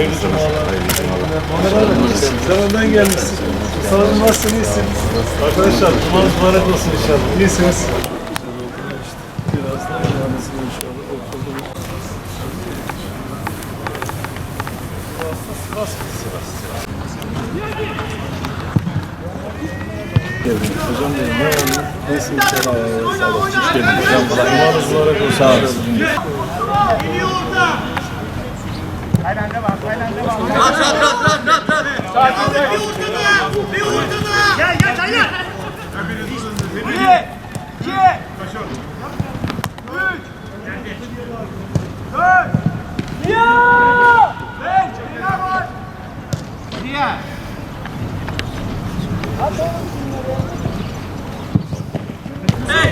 Hayırlı cumalar. Sen önden gelmişsin. Sağ olun, nasılsın, iyisin? Arkadaşlar, cumanız mübarek olsun inşallah. İyisiniz. Biraz daha öğrenmesin inşallah. Oturdum. Sivas, Sivas, Sivas. Geldim. Hocam benim ne oldu? Nasıl inşallah? Sağ olun. Hoş geldiniz. Hocam mübarek olsun. Sağ olun. Gel gel Taylan. Bir, iki, üç, dört, ya, beş, diğer.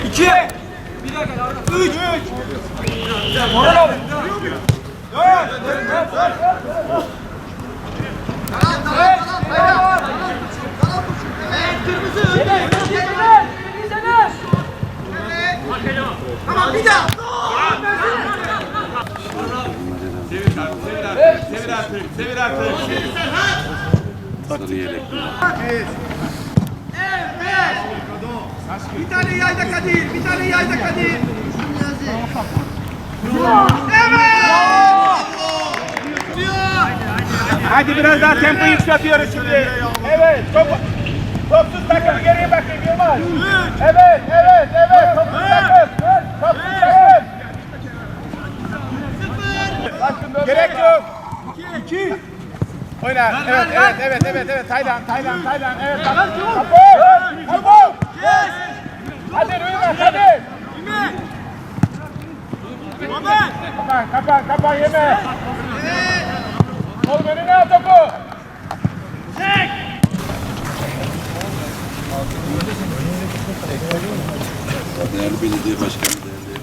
İki, bir dakika, üç, Moral abi. Dört, Tamam bir daha. Sarı yelek. Bir tane yayda Kadir, bir tane yayda Kadir. Hadi biraz daha tempo yükseltiyoruz şimdi. Evet, top, topsuz takım geriye bakayım Yılmaz. Evet, evet, evet, topsuz takım. Topsuz takım. Gerek yok. İki. Oyna. Evet, evet, evet, evet, evet. Taylan, Taylan, Taylan. Evet, bak. Kapı. Kapı. Hadi Rüyme, hadi. Kapan, kapan, kapan yeme. Oğlum önüne al topu. Değerli belediye başkanı, değerli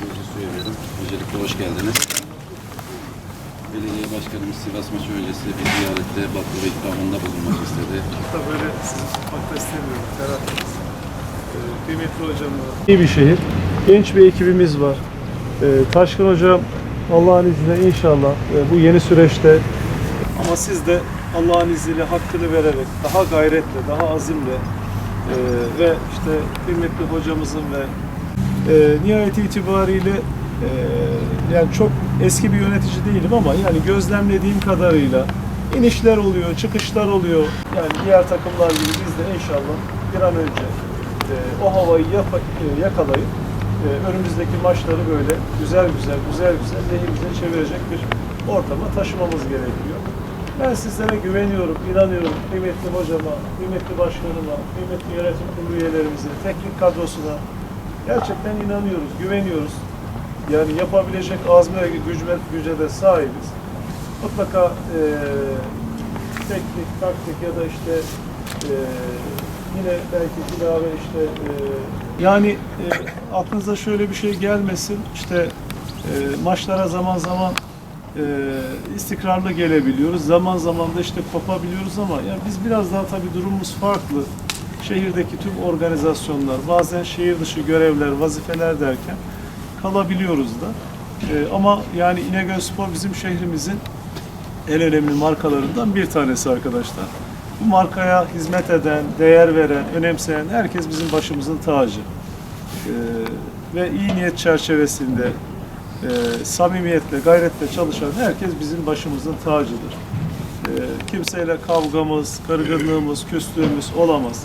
meclis üyeleri, öncelikle hoş geldiniz. Belediye başkanımız Sivas maçı öncesi bir ziyarette baklava ikramında bulunmak istedi. da böyle sizi tutmakta istemiyorum. Ferhat. Ee, kıymetli hocam var. İyi bir şehir. Genç bir ekibimiz var. Ee, Taşkın hocam Allah'ın izniyle inşallah e, bu yeni süreçte ama siz de Allah'ın izniyle hakkını vererek daha gayretle, daha azimle e, ve işte kıymetli hocamızın ve e, nihayet itibariyle e, yani çok eski bir yönetici değilim ama yani gözlemlediğim kadarıyla inişler oluyor, çıkışlar oluyor. Yani diğer takımlar gibi biz de inşallah bir an önce e, o havayı yapa- e, yakalayıp e, önümüzdeki maçları böyle güzel güzel, güzel güzel lehimize çevirecek bir ortama taşımamız gerekiyor. Ben sizlere güveniyorum, inanıyorum kıymetli hocama, kıymetli başkanıma, kıymetli yönetim kurulu üyelerimize, teknik kadrosuna. Gerçekten inanıyoruz, güveniyoruz. Yani yapabilecek azme ve güce de sahibiz. Mutlaka eee teknik, taktik ya da işte eee, yine belki ilave işte eee, yani eee, aklınıza şöyle bir şey gelmesin. İşte eee, maçlara zaman zaman eee, istikrarlı gelebiliyoruz. Zaman zaman da işte kopabiliyoruz ama yani biz biraz daha tabii durumumuz farklı. Şehirdeki tüm organizasyonlar, bazen şehir dışı görevler, vazifeler derken kalabiliyoruz da. Eee, ama yani İnegöl Spor bizim şehrimizin en önemli markalarından bir tanesi arkadaşlar. Bu markaya hizmet eden, değer veren, önemseyen herkes bizim başımızın tacı. Ee, ve iyi niyet çerçevesinde e, samimiyetle, gayretle çalışan herkes bizim başımızın tacıdır. Ee, kimseyle kavgamız, kırgınlığımız, küslüğümüz olamaz.